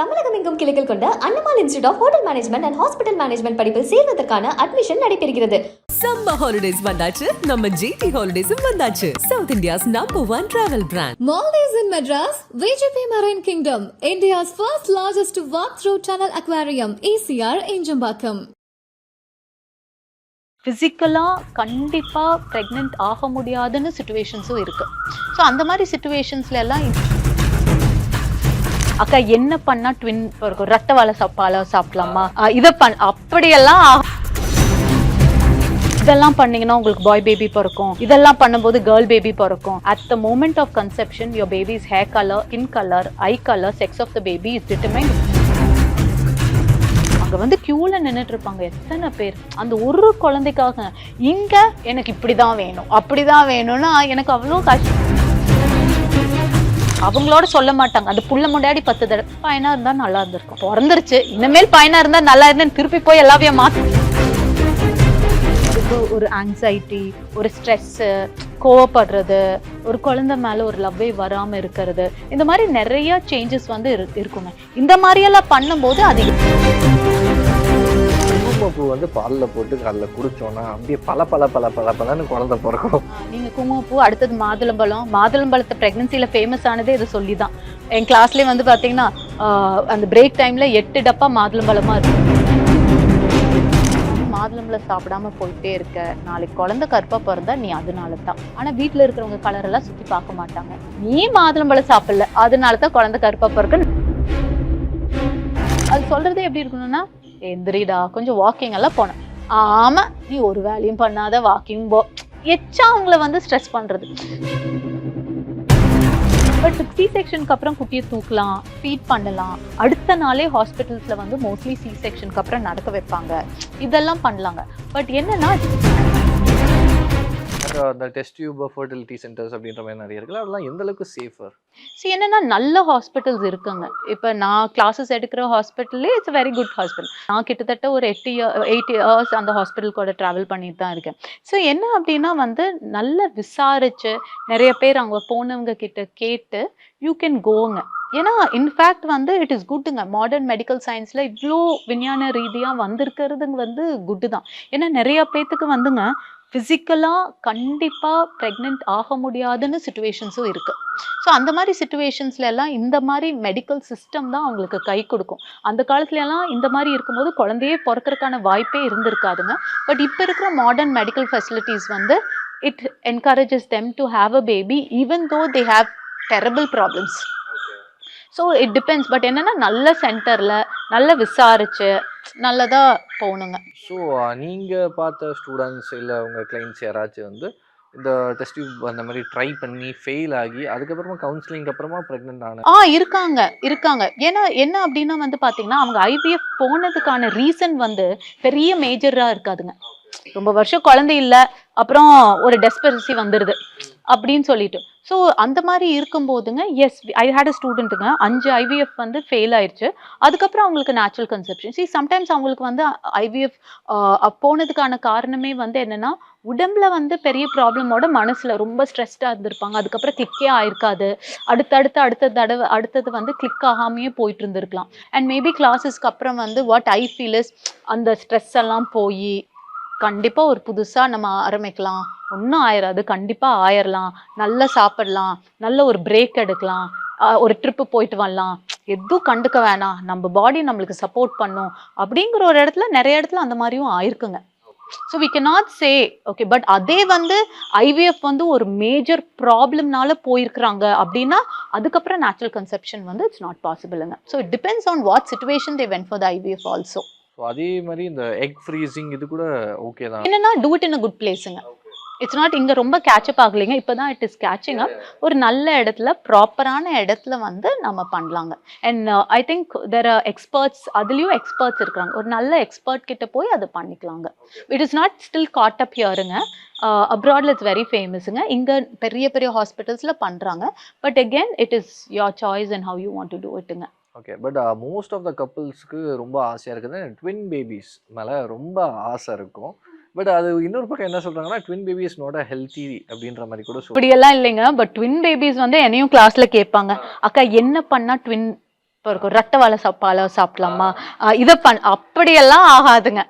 தமிழகம் எங்கும் கிளைகள் கொண்ட Annamal institute of hotel management and hospital management படிப்பில் சேர்வதற்கான அட்மிஷன் நடைபெறுகிறது. சம்மர் ஹாலிடேஸ் வந்தாச்சு நம்ம ஜிடி ஹாலிடேஸும் வந்தாச்சு. South India's number one travel brand Maldives in Madras, VGP Marine Kingdom, India's first largest walk-through tunnel aquarium, ECR in Jambakam. ஃபிசிக்கலாக கண்டிப்பாக pregnant ஆக முடியாதுன்னு சுச்சுவேஷன்ஸும் இருக்குது ஸோ அந்த மாதிரி சுச்சுவேஷன்ஸ்ல எல்லாம் அக்கா என்ன பண்ணா ட்வின் பிறக்கும் ரத்த வாழை சாப்பால சாப்பிடலாமா? இதை பண் அப்படியெல்லாம் இதெல்லாம் பண்ணீங்கன்னா உங்களுக்கு பாய் பேபி பிறக்கும். இதெல்லாம் பண்ணும்போது கேர்ள் பேபி பிறக்கும். At the moment of conception your baby's hair colour skin colour eye colour sex of the baby is determine அங்கே வந்து க்யூவில் நின்றுட்டு இருப்பாங்க எத்தனை பேர்? அந்த ஒரு குழந்தைக்காக. இங்கே எனக்கு இப்படி தான் வேணும். அப்படி தான் வேணும்னா எனக்கு அவ்வளோ கஷ்டம் அவங்களோட சொல்ல மாட்டாங்க. அந்த புள்ள முன்னாடி பத்து தடவை பையனா இருந்தா நல்லா இருந்திருக்கும். பிறந்துருச்சு. இனிமேல் பையனா இருந்தா நல்லா இருந்தேன்னு திருப்பி போய் எல்லாவையும் மாத்தி ஒரு ஆங்ஸைட்டி ஒரு ஸ்ட்ரெஸ்ஸு கோவப்படுறது ஒரு குழந்தை மேல ஒரு லவ்வே வராம இருக்கிறது. இந்த மாதிரி நிறைய சேஞ்சஸ் வந்து இரு- இருக்குங்க. இந்த மாதிரியெல்லாம் பண்ணும்போது அதிகம் குங்குமப்பூ வந்து பாலில் போட்டு காலைல குடிச்சோன்னா அப்படியே பல பல பல பல பலன்னு குழந்தை பிறக்கும். நீங்கள் குங்குமப்பூ அடுத்தது மாதுளம்பழம். மாதுளம்பழத்தை ப்ரெக்னன்சியில் ஃபேமஸ் ஆனதே இதை சொல்லி தான் என் கிளாஸ்லேயே வந்து பார்த்தீங்கன்னா அந்த பிரேக் டைமில் எட்டு டப்பா மாதுளம்பழமாக இருக்கும் மாதுளம்பழம் சாப்பிடாம போயிட்டே இருக்க நாளைக்கு குழந்தை கருப்பா பிறந்தா நீ அதனால தான் ஆனால் வீட்டில் இருக்கிறவங்க கலரெல்லாம் சுற்றி பார்க்க மாட்டாங்க. நீ மாதுளம்பழம் சாப்பிடல அதனால தான் குழந்தை கருப்பா பிறக்க அது சொல்கிறது எப்படி இருக்கணும்னா எந்திரிடா. கொஞ்சம் வாக்கிங் எல்லாம் போனேன். ஆமா நீ ஒரு வேலையும் பண்ணாத வாக்கிங் போ. எச்சா அவங்கள வந்து ஸ்ட்ரெஸ் பண்றது. பட் சி செக்ஷனுக்கு அப்புறம் குட்டியை தூக்கலாம் ஃபீட் பண்ணலாம். அடுத்த நாளே ஹாஸ்பிட்டல்ஸில் வந்து மோஸ்ட்லி சி செக்ஷனுக்கு அப்புறம் நடக்க வைப்பாங்க. இதெல்லாம் பண்ணலாங்க. பட் என்னன்னா அந்த டெஸ்ட் டியூப் ஃபர்டிலிட்டி சென்டர்ஸ் அப்படின்ற மாதிரி நிறைய இருக்குல்ல அதெல்லாம் எந்த அளவுக்கு சேஃபர் ஸோ என்னன்னா நல்ல ஹாஸ்பிட்டல்ஸ் இருக்குங்க. இப்போ நான் கிளாஸஸ் எடுக்கிற ஹாஸ்பிட்டல்லே இட்ஸ் வெரி குட் ஹாஸ்பிட்டல் நான் கிட்டத்தட்ட ஒரு எட்டு இயர் எயிட் இயர்ஸ் அந்த ஹாஸ்பிட்டல் கூட ட்ராவல் பண்ணிட்டு தான் இருக்கேன். ஸோ என்ன அப்படின்னா வந்து நல்லா விசாரிச்சு நிறைய பேர் அவங்க போனவங்க கிட்ட கேட்டு யூ கேன் கோங்க ஏன்னா இன்ஃபேக்ட் வந்து இட் இஸ் குட்டுங்க மாடர்ன் மெடிக்கல் சயின்ஸில் இவ்வளோ விஞ்ஞான ரீதியாக வந்திருக்கிறதுங்க வந்து குட்டு தான். ஏன்னா நிறைய பேத்துக்கு வந்துங்க ஃபிசிக்கலாக கண்டிப்பாக ப்ரெக்னென்ட் ஆக முடியாதுன்னு சுச்சுவேஷன்ஸும் இருக்குது ஸோ அந்த மாதிரி சுச்சுவேஷன்ஸ்ல எல்லாம் இந்த மாதிரி மெடிக்கல் சிஸ்டம் தான் அவங்களுக்கு கை கொடுக்கும். அந்த காலத்துல எல்லாம் இந்த மாதிரி இருக்கும்போது குழந்தையே பிறக்கறதுக்கான வாய்ப்பே இருந்திருக்காதுங்க. பட் இப்போ இருக்கிற மாடர்ன் மெடிக்கல் ஃபெசிலிட்டிஸ் வந்து it encourages them to have a baby even though they have terrible problems so it depends but என்னன்னா நல்ல சென்டர்ல நல்லா விசாரிச்சு நல்லதா போகணுங்க ஸோ நீங்கள் பார்த்த ஸ்டூடெண்ட்ஸ் இல்லை உங்கள் கிளைண்ட்ஸ் யாராச்சும் வந்து இந்த டெஸ்ட் அந்த மாதிரி ட்ரை பண்ணி ஃபெயில் ஆகி அதுக்கப்புறமா கவுன்சிலிங் அப்புறமா ப்ரெக்னென்ட் ஆன ஆ இருக்காங்க இருக்காங்க. ஏன்னா என்ன அப்படின்னா வந்து பாத்தீங்கன்னா அவங்க ஐவிஎஃப் போனதுக்கான ரீசன் வந்து பெரிய மேஜரா இருக்காதுங்க. ரொம்ப வருஷம் குழந்தை இல்ல அப்புறம் ஒரு டெஸ்பரசி வந்துடுது அப்படின்னு சொல்லிட்டு. ஸோ அந்த மாதிரி இருக்கும்போதுங்க எஸ் ஐ ஹேட் அ ஸ்டூடெண்ட்டுங்க அஞ்சு ஐவிஎஃப் வந்து ஃபெயில் ஆயிடுச்சு அதுக்கப்புறம் அவங்களுக்கு நேச்சுரல் கன்செப்ஷன் சி சம்டைம்ஸ் அவங்களுக்கு வந்து ஐவிஎஃப் போனதுக்கான காரணமே வந்து என்னென்னா உடம்புல வந்து பெரிய ப்ராப்ளமோட மனசில் ரொம்ப ஸ்ட்ரெஸ்டாக இருந்திருப்பாங்க. அதுக்கப்புறம் கிளிக்கே ஆயிருக்காது. அடுத்தடுத்து அடுத்த தடவை அடுத்தது வந்து கிளிக் ஆகாமையே போயிட்டு இருந்திருக்கலாம். அண்ட் மேபி கிளாஸஸ்க்கு அப்புறம் வந்து வாட் ஐ ஃபீல் இஸ் அந்த ஸ்ட்ரெஸ் எல்லாம் போய் கண்டிப்பாக ஒரு புதுசாக நம்ம ஆரம்பிக்கலாம். ஒன்றும் ஆயிராது. கண்டிப்பா ஆயிரலாம். நல்லா சாப்பிடலாம். நல்ல ஒரு பிரேக் எடுக்கலாம். ஒரு ட்ரிப்பு போயிட்டு வரலாம். எதுவும் கண்டுக்க வேணாம். நம்ம பாடி நம்மளுக்கு சப்போர்ட் பண்ணும். அப்படிங்கிற ஒரு இடத்துல நிறைய இடத்துல அந்த மாதிரியும் ஆயிருக்குங்க. So we cannot say okay but அதே வந்து ஐவிஎஃப் வந்து ஒரு மேஜர் ப்ராப்ளம்னால போயிருக்கிறாங்க அப்படின்னா அதுக்கப்புறம் நேச்சுரல் கன்செப்ஷன் வந்து it's not பாசிபிளுங்க so it depends on what situation they went for the IVF also அதே மாதிரி இந்த எக் ஃப்ரீசிங் இது கூட ஓகே தான். என்னன்னா do it in a good பிளேஸுங்க it's not இங்க ரொம்ப கேட்சப் ஆகலைங்க. இப்பதான் இட் இஸ் கேட்சிங் அப் ஒரு நல்ல இடத்துல ப்ராப்பரான இடத்துல வந்து நம்ம பண்ணலாங்க. And I think there are experts அதுலயும் எக்ஸ்பர்ட்ஸ் இருக்காங்க. ஒரு நல்ல எக்ஸ்பர்ட் கிட்ட போய் அதை பண்ணிக்கலாங்க. It is not still caught up ஹியருங்க அப்ராட்ல இட்ஸ் வெரி ஃபேமஸுங்க இங்க பெரிய பெரிய ஹாஸ்பிட்டல்ஸ்ல பண்றாங்க. But again it is your choice and how you want to do இட்டுங்க okay but most of the கப்புள்ஸ்க்கு ரொம்ப ஆசையாக இருக்குது ட்வின் பேபிஸ் மேலே ரொம்ப ஆசை இருக்கும். பட் அது இன்னொரு பக்கம் என்ன சொல்கிறாங்கன்னா ட்வின் பேபிஸ் நோட ஹெல்த்தி அப்படின்ற மாதிரி கூட சொல்லுவாங்க இப்படியெல்லாம் இல்லைங்க. பட் ட்வின் பேபிஸ் வந்து என்னையும் கிளாஸ்ல கேட்பாங்க. அக்கா என்ன பண்ணா ட்வின் இப்போ இருக்கும் ரட்டை வாழை சாப்பால சாப்பிடலாமா? இதை பண் அப்படியெல்லாம் ஆகாதுங்க.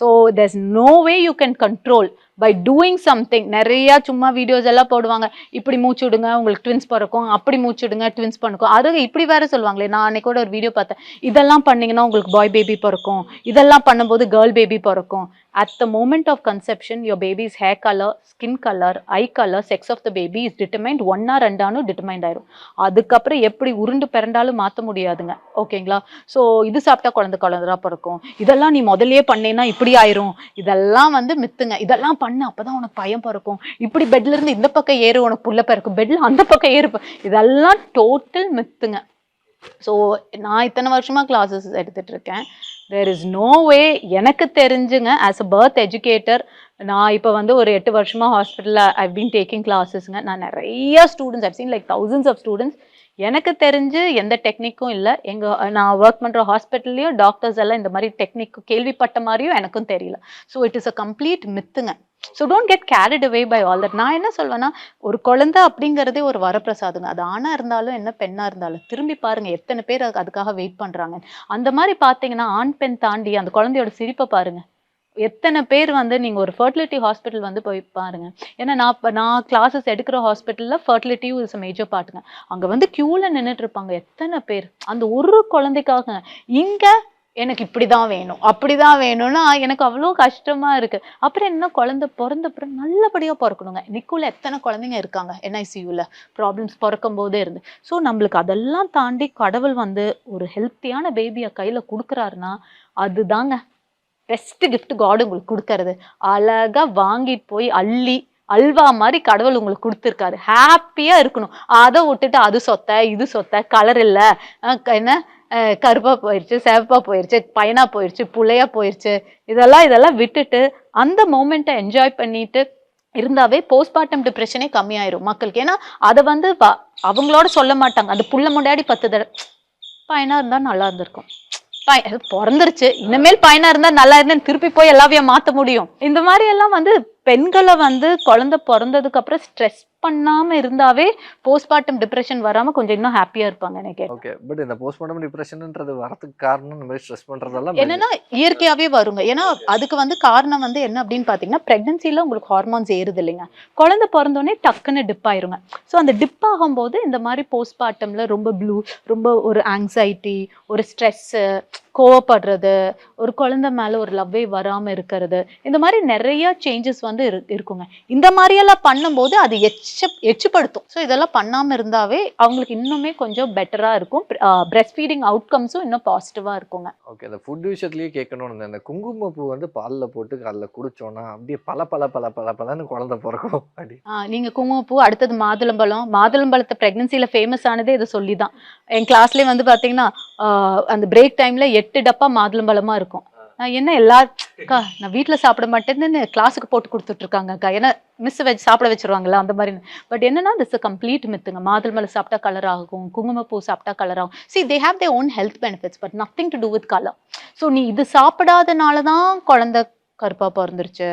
So there's no way you can control by doing something நிறையா சும்மா வீடியோஸ் எல்லாம் போடுவாங்க. இப்படி மூச்சு விடுங்க உங்களுக்கு ட்வின்ஸ் பிறக்கும். அப்படி மூச்சு விடுங்க ட்வின்ஸ் பண்ணுக்கும் அது இப்படி வேற சொல்லுவாங்களே. நான் அன்னைக்கு கூட ஒரு வீடியோ பார்த்தேன். இதெல்லாம் பண்ணீங்கன்னா உங்களுக்கு பாய் பேபி பிறக்கும். இதெல்லாம் பண்ணும்போது கேர்ள் பேபி பிறக்கும். At the moment of conception your baby's hair colour skin colour eye colour sex of the baby is determined ஒன்னா ரெண்டானும் டிட்டர்மைண்ட் ஆயிரும். அதுக்கப்புறம் எப்படி உருண்டு பிறண்டாலும் மாற்ற முடியாதுங்க. ஓகேங்களா ஸோ இது சாப்பிட்டா குழந்தை குழந்தைரா பிறக்கும். இதெல்லாம் நீ முதல்லயே பண்ணேன்னா இப்படி ஆயிரும். இதெல்லாம் வந்து மித்துங்க. இதெல்லாம் பண்ணு அப்பதான் உனக்கு பயம் பிறக்கும். இப்படி பெட்ல இருந்து இந்த பக்கம் ஏறு உனக்கு புள்ள பிறக்கும். பெட்ல அந்த பக்கம் ஏறு. இதெல்லாம் டோட்டல் மித்துங்க. ஸோ நான் இத்தனை வருஷமா கிளாஸஸ் எடுத்துட்டு இருக்கேன். தேர் இஸ் நோ வே எனக்கு தெரிஞ்சுங்க ஆஸ் அ பர்த் எஜுகேட்டர் நான் இப்போ வந்து ஒரு எட்டு வருஷமா ஹாஸ்பிட்டலில் ஐ பீன் டேக்கிங் கிளாஸஸ்ங்க நான் நிறைய students I've seen like thousands of students எனக்கு தெரிஞ்சு எந்த டெக்னிக்கும் இல்லை. எங்கள் நான் ஒர்க் பண்ணுற ஹாஸ்பிட்டல்லையும் டாக்டர்ஸ் எல்லாம் இந்த மாதிரி டெக்னிக் கேள்விப்பட்ட மாதிரியும் எனக்கும் தெரியல. So it is a complete மித்துங்க so don't get carried away by all that நான் என்ன சொல்வேன்னா ஒரு குழந்தை அப்படிங்கிறதே ஒரு வரப்பிரசாதுங்க. அது ஆணாக இருந்தாலும் என்ன பெண்ணாக இருந்தாலும். திரும்பி பாருங்க எத்தனை பேர் அதுக்காக வெயிட் பண்ணுறாங்க அந்த மாதிரி பார்த்தீங்கன்னா ஆண் பெண் தாண்டி அந்த குழந்தையோட சிரிப்பை பாருங்கள் எத்தனை பேர் வந்து நீங்கள் ஒரு ஃபர்டிலிட்டி ஹாஸ்பிட்டல் வந்து போய் பாருங்கள் ஏன்னா நான் நான் கிளாஸஸ் எடுக்கிற ஹாஸ்பிட்டலில் ஃபர்டிலிட்டியும் இஸ் மேஜர் பாட்டுங்க அங்கே வந்து க்யூவில் நின்றுட்டு இருப்பாங்க எத்தனை பேர்? அந்த ஒரு குழந்தைக்காக இங்கே எனக்கு இப்படி தான் வேணும் அப்படி தான் வேணும்னா எனக்கு அவ்வளோ கஷ்டமாக இருக்குது அப்புறம் என்ன குழந்தை பிறந்த அப்புறம் நல்லபடியாக பிறக்கணுங்க. நிக்குள்ள எத்தனை குழந்தைங்க இருக்காங்க என்ஐசியூவில் ப்ராப்ளம்ஸ் பிறக்கும் போதே இருந்து. ஸோ நம்மளுக்கு அதெல்லாம் தாண்டி கடவுள் வந்து ஒரு ஹெல்த்தியான பேபியை கையில் கொடுக்குறாருன்னா அதுதாங்க பெஸ்ட் கிஃப்ட் காட் உங்களுக்கு கொடுக்கறது. அழகாக வாங்கிட்டு போய் அள்ளி அல்வா மாதிரி கடவுள் உங்களுக்கு கொடுத்துருக்காரு. ஹாப்பியாக இருக்கணும். அதை விட்டுட்டு அது சொத்த இது சொத்த கலர் இல்லை. என்ன? கருப்பாக போயிடுச்சு சேவப்பாக போயிடுச்சு பையனாக போயிடுச்சு புள்ளையாக போயிடுச்சு இதெல்லாம் இதெல்லாம் விட்டுட்டு அந்த மூமெண்ட்டை என்ஜாய் பண்ணிட்டு இருந்தாவே போஸ்ட்மார்ட்டம் டிப்ரெஷனே கம்மியாயிரும் மக்களுக்கு. ஏன்னா அதை வந்து வ- அவங்களோட சொல்ல மாட்டாங்க. அந்த புள்ள முன்னாடி பத்து தடவை பையனாக இருந்தால் நல்லா இருந்திருக்கும். பிறந்துருச்சு. இனிமேல் பையனா இருந்தா நல்லா இருந்தேன்னு திருப்பி போய் எல்லாவையும் மாத்த முடியும். இந்த மாதிரி எல்லாம் வந்து பெண்களை வந்து குழந்தை பிறந்ததுக்கு அப்புறம் ஸ்ட்ரெஸ் பண்ணாம இருந்தாவே போஸ்ட்மார்ட்டம் டிப்ரெஷன் வராம கொஞ்சம் இன்னும் ஹாப்பியா இருப்பாங்க எனக்கு ஓகே பட் இந்த போஸ்ட்மார்ட்டம் டிப்ரெஷன்ன்றது வரதுக்கு காரணம் இந்த மாதிரி ஸ்ட்ரெஸ் பண்றதெல்லாம் என்னன்னா இயற்கையாவே வருங்க. ஏன்னா அதுக்கு வந்து காரணம் வந்து என்ன அப்படின்னு பாத்தீங்கன்னா பிரெக்னன்சில உங்களுக்கு ஹார்மோன்ஸ் ஏறுது இல்லைங்க. குழந்தை பிறந்தோடனே டக்குன்னு டிப் ஆயிருங்க. ஸோ அந்த டிப் ஆகும்போது இந்த மாதிரி போஸ்ட்மார்ட்டம்ல ரொம்ப ப்ளூ ரொம்ப ஒரு ஆங்ஸைட்டி ஒரு ஸ்ட்ரெஸ்ஸு கோவப்படுறது ஒரு குழந்தை மேல ஒரு லவ்வே வராம இருக்கிறது இந்த மாதிரி நிறைய சேஞ்சஸ் வந்து இரு- இருக்குங்க. இந்த மாதிரியெல்லாம் பண்ணும்போது அது எச்ச எச்சுப்படுத்தும். ஸோ இதெல்லாம் பண்ணாம இருந்தாவே அவங்களுக்கு இன்னுமே கொஞ்சம் பெட்டரா இருக்கும். பிரெஸ்ட் ஃபீடிங் அவுட்கம்ஸும் இன்னும் பாசிட்டிவா இருக்குங்க. ஓகே இந்த ஃபுட் விஷயத்துலயே கேட்கணும்னு. இந்த குங்குமப்பூ வந்து பால்ல போட்டு காலைல குடிச்சோம்னா அப்படியே பல பல பல பல பலன்னு குழந்தை பிறக்கும். அப்படி. ஆ, நீங்க குங்குமப்பூ அடுத்தது மாதுளம்பழம். மாதுளம்பழத்தை பிரெக்னன்சில ஃபேமஸ் ஆனதே இதை சொல்லி தான் என் கிளாஸ்லயே வந்து பாத்தீங்கன்னா ஆ, அந்த பிரேக் டைம்ல எட்டு டப்பா மாதுளம்பழமா இருக்கும். நான் என்ன எல்லா அக்கா நான் வீட்ல சாப்பிட மாட்டேன்னு கிளாஸுக்கு போட்டு கொடுத்துட்டு இருக்காங்க அக்கா. ஏன்னா மிஸ் வச்சு சாப்பிட வச்சிருவாங்கல்ல அந்த மாதிரி. பட் என்னன்னா திஸ் கம்ப்ளீட் மித்துங்க மாதுளம்பழம் சாப்பிட்டா கலர் ஆகும் குங்குமப்பூ சாப்பிட்டா கலர் ஆகும். See they have their own health benefits but nothing to do with colour so நீ இது சாப்பிடாதனால தான் குழந்தை கருப்பா பிறந்துருச்சு.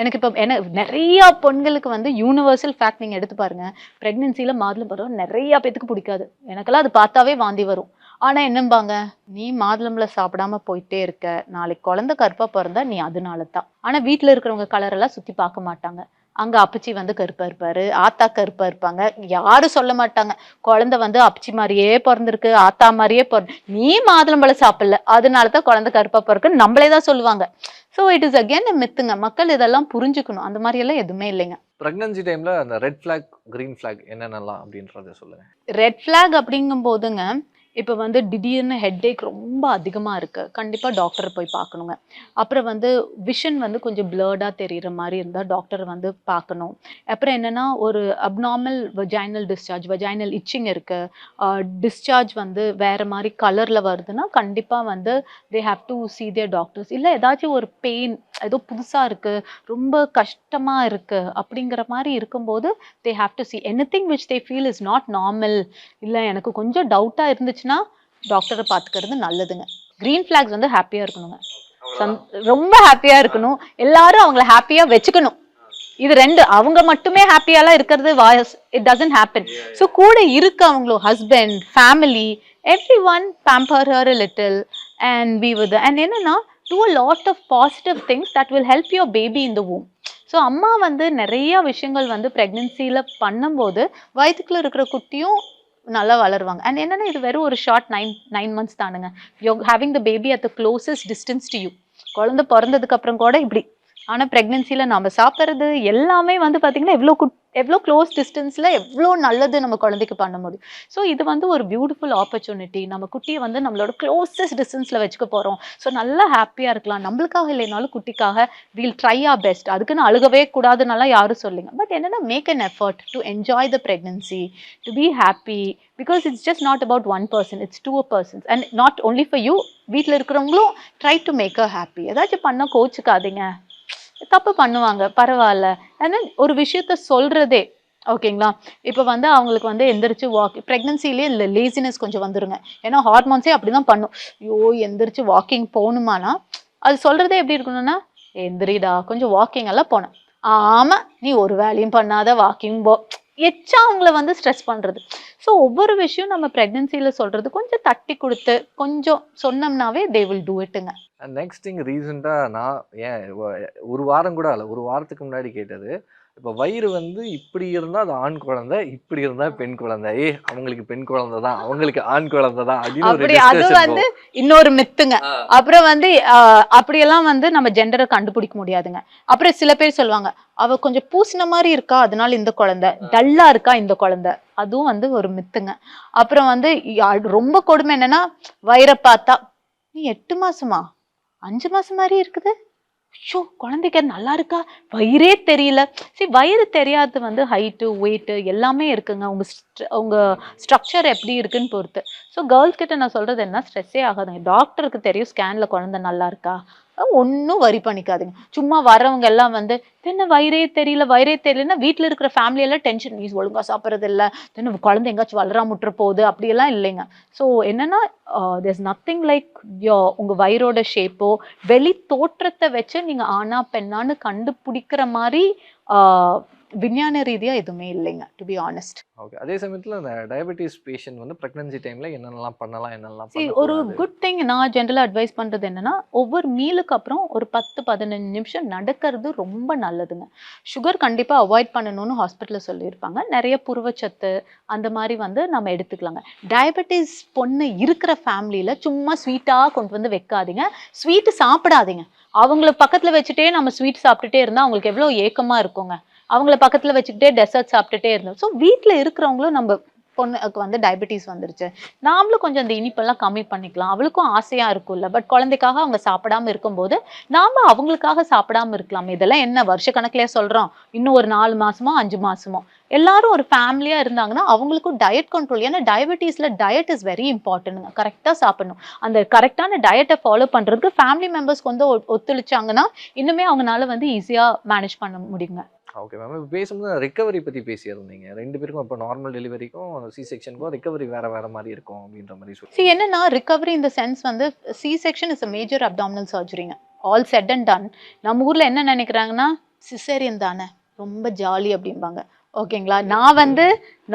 எனக்கு இப்போ என்ன நிறைய பெண்களுக்கு வந்து யூனிவர்சல் ஃபேக்ட் நீங்கள் எடுத்து பாருங்க. ப்ரெக்னென்சியில் மாதுளம்பழம் நிறைய பேத்துக்கு பிடிக்காது. எனக்கெல்லாம் அது பார்த்தாவே வாந்தி வரும். ஆனால் என்னம்பாங்க? நீ மாதுளம்பழம் சாப்பிடாம போயிட்டே இருக்க. நாளைக்கு குழந்தை கருப்பா பிறந்தா நீ அதனால தான் ஆனால் வீட்டில் இருக்கிறவங்க கலர் எல்லாம் சுற்றி பார்க்க மாட்டாங்க. அங்கே அப்பச்சி வந்து கருப்பா இருப்பாரு ஆத்தா கருப்பா இருப்பாங்க. யாரும் சொல்ல மாட்டாங்க. குழந்தை வந்து அப்பச்சி மாதிரியே பிறந்திருக்கு ஆத்தா மாதிரியே பிறந்து நீ மாதுளம்பழம் சாப்பிடல. அதனால தான் குழந்தை கருப்பா பிறக்குன்னு நம்மளே தான் சொல்லுவாங்க. ஸோ இட் இஸ் அகேன் மித்துங்க மக்கள் இதெல்லாம் புரிஞ்சுக்கணும். அந்த மாதிரி எல்லாம் எதுவுமே இல்லைங்க. பிரெக்னன்சி டைம்ல அந்த ரெட் ஃபிளாக் கிரீன் ஃபிளாக் என்னென்னலாம் அப்படின்றத சொல்லுங்க. ரெட் ஃபிளாக் அப்படிங்கும் போதுங்க இப்போ வந்து திடீர்னு ஹெட்டேக் ரொம்ப அதிகமாக இருக்குது கண்டிப்பாக டாக்டரை போய் பார்க்கணுங்க. அப்புறம் வந்து விஷன் வந்து கொஞ்சம் பிளர்டாக தெரிகிற மாதிரி இருந்தால் டாக்டரை வந்து பார்க்கணும். அப்புறம் என்னென்னா ஒரு abnormal vaginal discharge vaginal itching இருக்குது டிஸ்சார்ஜ் வந்து வேறு மாதிரி கலரில் வருதுன்னா கண்டிப்பாக வந்து they have to see their doctors இல்லை ஏதாச்சும் ஒரு பெயின் ஏதோ புதுசாக இருக்கு ரொம்ப கஷ்டமாக இருக்கு அப்படிங்கிற மாதிரி இருக்கும்போது they have to see anything which they feel is not normal இல்லை எனக்கு கொஞ்சம் டவுட்டாக இருந்துச்சுன்னா டாக்டரை பார்த்துக்கிறது நல்லதுங்க. க்ரீன் ஃப்ளாக்ஸ் வந்து ஹாப்பியாக இருக்கணுங்க. ரொம்ப ஹாப்பியாக இருக்கணும். எல்லாரும் அவங்கள ஹாப்பியாக வச்சுக்கணும். இது ரெண்டு அவங்க மட்டுமே ஹாப்பியாலாம் இருக்கிறது வாய்ஸ் இட் டசன்ட் ஹேப்பன் ஸோ கூட இருக்க அவங்களோ husband family everyone pamper her little and we with and என்னன்னா do a lot of positive things that will help your baby in the womb so அம்மா வந்து நிறைய விஷயங்கள் வந்து ப்ரெக்னென்சியில் பண்ணும்போது வயிற்றுக்குள்ள இருக்கிற குட்டியும் நல்லா வளருவாங்க. அண்ட் என்னென்னா இது வெறும் ஒரு ஷார்ட் நைன் நைன் மந்த்ஸ் தானுங்க. You're having the baby at the closest distance to you குழந்தை பிறந்ததுக்கப்புறம் கூட இப்படி ஆனால் ப்ரெக்னென்சியில் நம்ம சாப்பிட்றது எல்லாமே வந்து பார்த்திங்கன்னா எவ்வளோ குட் எவ்வளோ க்ளோஸ் டிஸ்டன்ஸில் எவ்வளோ நல்லது நம்ம குழந்தைக்கு பண்ண முடியும். ஸோ இது வந்து ஒரு பியூட்டிஃபுல் ஆப்பர்ச்சுனிட்டி நம்ம குட்டியை வந்து நம்மளோட க்ளோசஸ்ட் டிஸ்டன்ஸில் வச்சுக்க போகிறோம் ஸோ நல்லா ஹாப்பியாக இருக்கலாம். நம்மளுக்காக இல்லைனாலும் குட்டிக்காக வீல் ட்ரை ஆர் பெஸ்ட் அதுக்குன்னு அழுகவே கூடாதுனாலாம் யாரும் சொல்லுங்க. பட் என்னென்னா make an effort to enjoy the pregnancy to be happy because it's just not about one person it's two persons and not only for you வீட்டில் இருக்கிறவங்களும் try to make a happy ஏதாச்சும் பண்ணால் கோச்சுக்காதீங்க. தப்பு பண்ணுவாங்க பரவாயில்ல. And ஒரு விஷயத்த சொல்கிறதே ஓகேங்களா? இப்போ வந்து அவங்களுக்கு வந்து எந்திரிச்சு வாக் ப்ரெக்னன்சிலேயே இல்லை லேசினஸ் கொஞ்சம் வந்துருங்க. ஏன்னா ஹார்மோன்ஸே அப்படி தான் பண்ணும். ஐயோ எந்திரிச்சு வாக்கிங் போகணுமானா அது சொல்கிறதே எப்படி இருக்கணும்னா எந்திரிடா கொஞ்சம் வாக்கிங் எல்லாம் போனேன். ஆமாம் நீ ஒரு வேலையும் பண்ணாத வாக்கிங் போ. எச்சா அவங்கள வந்து ஸ்ட்ரெஸ் பண்ணுறது ஸோ ஒவ்வொரு விஷயம் நம்ம ப்ரெக்னென்சியில் சொல்கிறது கொஞ்சம் தட்டி கொடுத்து கொஞ்சம் சொன்னோம்னாவே தே வில் டூ இட்டுங்க நெக்ஸ்ட் திங் ரீசெண்டாக நான் ஏன் ஒரு வாரம் கூட இல்லை ஒரு வாரத்துக்கு முன்னாடி கேட்டது இப்போ வயிறு வந்து இப்படி இருந்தால் அது ஆண் குழந்தை இப்படி இருந்தால் பெண் குழந்தை. ஏ அவங்களுக்கு பெண் குழந்தை தான் அவங்களுக்கு ஆண் குழந்தை தான் அப்படின்னு அது வந்து இன்னொரு மித்துங்க. அப்புறம் வந்து அப்படியெல்லாம் வந்து நம்ம ஜெண்டரை கண்டுபிடிக்க முடியாதுங்க. அப்புறம் சில பேர் சொல்லுவாங்க அவ கொஞ்சம் பூசின மாதிரி இருக்கா? அதனால இந்த குழந்தை. டல்லா இருக்கா இந்த குழந்தை? அதுவும் வந்து ஒரு மித்துங்க அப்புறம் வந்து ரொம்ப கொடுமை என்னன்னா வயிறை பார்த்தா நீ எட்டு மாசமா? அஞ்சு மாசம் மாதிரி இருக்குது. ஐயோ குழந்தைக்கு நல்லா இருக்கா? வயிறே தெரியல. சரி வயிறு தெரியாது வந்து ஹைட்டு வெயிட்டு எல்லாமே இருக்குங்க. உங்க str- உங்க ஸ்ட்ரக்சர் எப்படி இருக்குன்னு பொறுத்து. ஸோ கேர்ள்ஸ் கிட்ட நான் சொல்றது என்ன? ஸ்ட்ரெஸ்ஸே ஆகாதுங்க. டாக்டருக்கு தெரியும் ஸ்கேன்ல குழந்தை நல்லா இருக்கா? ஒன்றும் வரி பண்ணிக்காதுங்க. சும்மா வரவங்க எல்லாம் வந்து தென்ன வயிறே தெரியல வயிறே தெரியலன்னா வீட்டில் இருக்கிற ஃபேமிலியெல்லாம் டென்ஷன் நீ ஒழுங்கா சாப்பிட்றது இல்லை தென்ன குழந்தை எங்காச்சும் வளராம முட்டுற போகுது? அப்படியெல்லாம் இல்லைங்க. ஸோ என்னன்னா தேர்ஸ் நத்திங் லைக் யோ உங்கள் வயிறோட ஷேப்போ வெளி தோற்றத்தை வச்சு நீங்கள் ஆணா பெண்ணான்னு கண்டுபிடிக்கிற மாதிரி விஞ்ஞான ரீதியா எதுவுமே இல்லைங்க டு பி ஆனஸ்ட் ஓகே அதே சமயத்தில் இந்த டயபெட்டிஸ் பேஷண்ட் வந்து ப்ரெக்னன்சி டைமில் என்னென்னலாம் பண்ணலாம் என்னென்னலாம் See, ஒரு? குட் திங் நான் ஜென்ரலாக அட்வைஸ் பண்ணுறது என்னன்னா ஒவ்வொரு மீலுக்கு அப்புறம் ஒரு பத்து பதினஞ்சு நிமிஷம் நடக்கிறது ரொம்ப நல்லதுங்க. சுகர் கண்டிப்பாக அவாய்ட் பண்ணணும்னு ஹாஸ்பிட்டலில் சொல்லியிருப்பாங்க. நிறைய புருவச்சத்து அந்த மாதிரி வந்து நம்ம எடுத்துக்கலாங்க. டயபெட்டிஸ் பொண்ணு இருக்கிற ஃபேமிலியில் சும்மா ஸ்வீட்டாக கொண்டு வந்து வைக்காதீங்க. ஸ்வீட்டு சாப்பிடாதீங்க. அவங்கள பக்கத்தில் வச்சுட்டே நம்ம ஸ்வீட் சாப்பிட்டுட்டே இருந்தால் அவங்களுக்கு எவ்வளோ ஏக்கமாக இருக்குங்க. அவங்கள பக்கத்தில் வச்சுக்கிட்டே டெசர்ட் சாப்பிட்டுட்டே இருந்தோம். ஸோ வீட்டில் இருக்கிறவங்களும் நம்ம பொண்ணுக்கு வந்து டயபெட்டிஸ் வந்துருச்சு. நாமளும் கொஞ்சம் அந்த இனிப்பெல்லாம் கம்மி பண்ணிக்கலாம். அவளுக்கும் ஆசையாக இருக்கும்ல. பட் குழந்தைக்காக அவங்க சாப்பிடாம இருக்கும்போது நாம் அவங்களுக்காக சாப்பிடாம இருக்கலாம். இதெல்லாம் என்ன வருஷ கணக்கிலே சொல்கிறோம் இன்னும் ஒரு நாலு மாதமோ அஞ்சு மாதமோ எல்லாரும் ஒரு ஃபேமிலியாக இருந்தாங்கன்னா அவங்களுக்கும் டயட் கண்ட்ரோல் ஏன்னா டயபெட்டிஸில் டயட் இஸ் வெரி இம்பார்ட்டன்ட்ங்க கரெக்டாக சாப்பிடணும். அந்த கரெக்டான டயட்டை ஃபாலோ பண்ணுறதுக்கு ஃபேமிலி மெம்பர்ஸ்க்கு வந்து ஒ- ஒத்துழைச்சாங்கன்னா இன்னுமே அவங்களால வந்து ஈஸியாக மேனேஜ் பண்ண முடியுங்க. ஓகே மேம் இப்போ பேசும்போது ரிக்கவரி பற்றி பேசியிருந்தீங்க. ரெண்டு பேருக்கும் இப்போ நார்மல் டெலிவரிக்கும் சி செக்ஷனுக்கும் ரிக்கவரி வேற வேற மாதிரி இருக்கும் அப்படின்ற மாதிரி சொல்லி See என்னன்னா ரிக்கவரி இந்த சென்ஸ் வந்து C section is a major abdominal சர்ஜரிங்க all set and done நம்ம ஊரில் என்ன நினைக்கிறாங்கன்னா சிசேரியன் தானே. ரொம்ப ஜாலி அப்படிம்பாங்க. ஓகேங்களா? நான் வந்து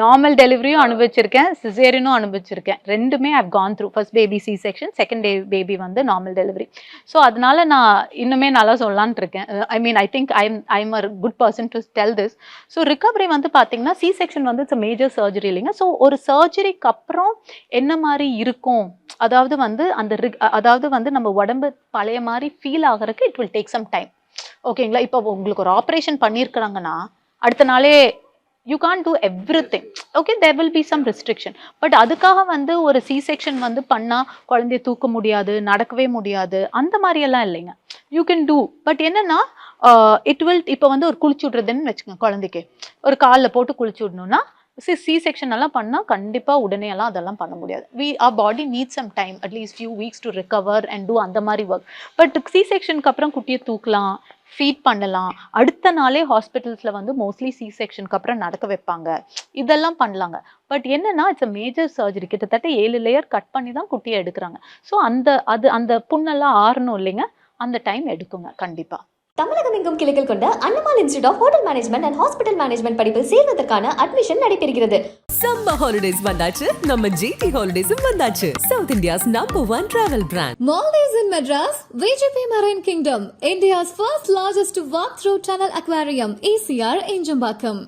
நார்மல் டெலிவரியும் அனுபவிச்சிருக்கேன் சிசேரியனும் அனுபவிச்சிருக்கேன். ரெண்டுமே I've gone through first baby C section second day baby வந்து நார்மல் டெலிவரி ஸோ அதனால நான் இன்னுமே நல்லா சொல்லலான்ட்டு இருக்கேன். I mean I think I'm I'm a good person to tell this so recovery வந்து பார்த்தீங்கன்னா சி செக்ஷன் வந்து இட்ஸ் மேஜர் சர்ஜரி இல்லைங்க. ஸோ ஒரு சர்ஜரிக்கு அப்புறம் என்ன மாதிரி இருக்கும்? அதாவது வந்து அந்த அதாவது வந்து நம்ம உடம்பு பழைய மாதிரி ஃபீல் ஆகிறதுக்கு it will take some time ஓகேங்களா? இப்போ உங்களுக்கு ஒரு ஆப்ரேஷன் பண்ணியிருக்கிறாங்கன்னா அடுத்த நாளே you can do everything okay there will be some restriction but அதுக்காக வந்து ஒரு சி செக்ஷன் வந்து பண்ணால் குழந்தைய தூக்க முடியாது நடக்கவே முடியாது. அந்த மாதிரியெல்லாம் இல்லைங்க. யூ கேன் டூ பட் என்னன்னா இட் வில் இப்போ வந்து ஒரு குளிச்சு விட்றதுன்னு வச்சுக்கோங்க குழந்தைக்கு. ஒரு காலில் போட்டு குளிச்சு விடணும்னா சி சி செக்ஷன் எல்லாம் பண்ணால் கண்டிப்பாக உடனே எல்லாம் அதெல்லாம் பண்ண முடியாது. We are body need some time at least few weeks to recover and do அந்த மாதிரி ஒர்க் பட் சி செக்ஷனுக்கு அப்புறம் குட்டியை தூக்கலாம். ஃபீட் பண்ணலாம். அடுத்த நாளே ஹாஸ்பிட்டல்ஸில் வந்து மோஸ்ட்லி சி செக்ஷனுக்கு அப்புறம் நடக்க வைப்பாங்க. இதெல்லாம் பண்ணலாங்க. பட் என்னன்னா இட்ஸ் அ மேஜர் சர்ஜரி கிட்டத்தட்ட ஏழு லேயர் கட் பண்ணி தான் குட்டியை எடுக்கிறாங்க. ஸோ அந்த அது அந்த புண்ணெல்லாம் ஆறணும் இல்லைங்க. அந்த டைம் எடுக்குங்க கண்டிப்பாக தமிழகம் எங்கும் கிளைகள் கொண்ட Annamal institute of hotel management and hospital management படிப்பில் சேர்வதற்கான அட்மிஷன் நடைபெறுகிறது. சம்மர் ஹாலிடேஸ் வந்தாச்சு நம்ம ஜிடி ஹாலிடேஸும் வந்தாச்சு South India's number one travel brand Maldives in Madras, VGP Marine Kingdom, India's first largest walk-through tunnel aquarium, ECR in Jambakam.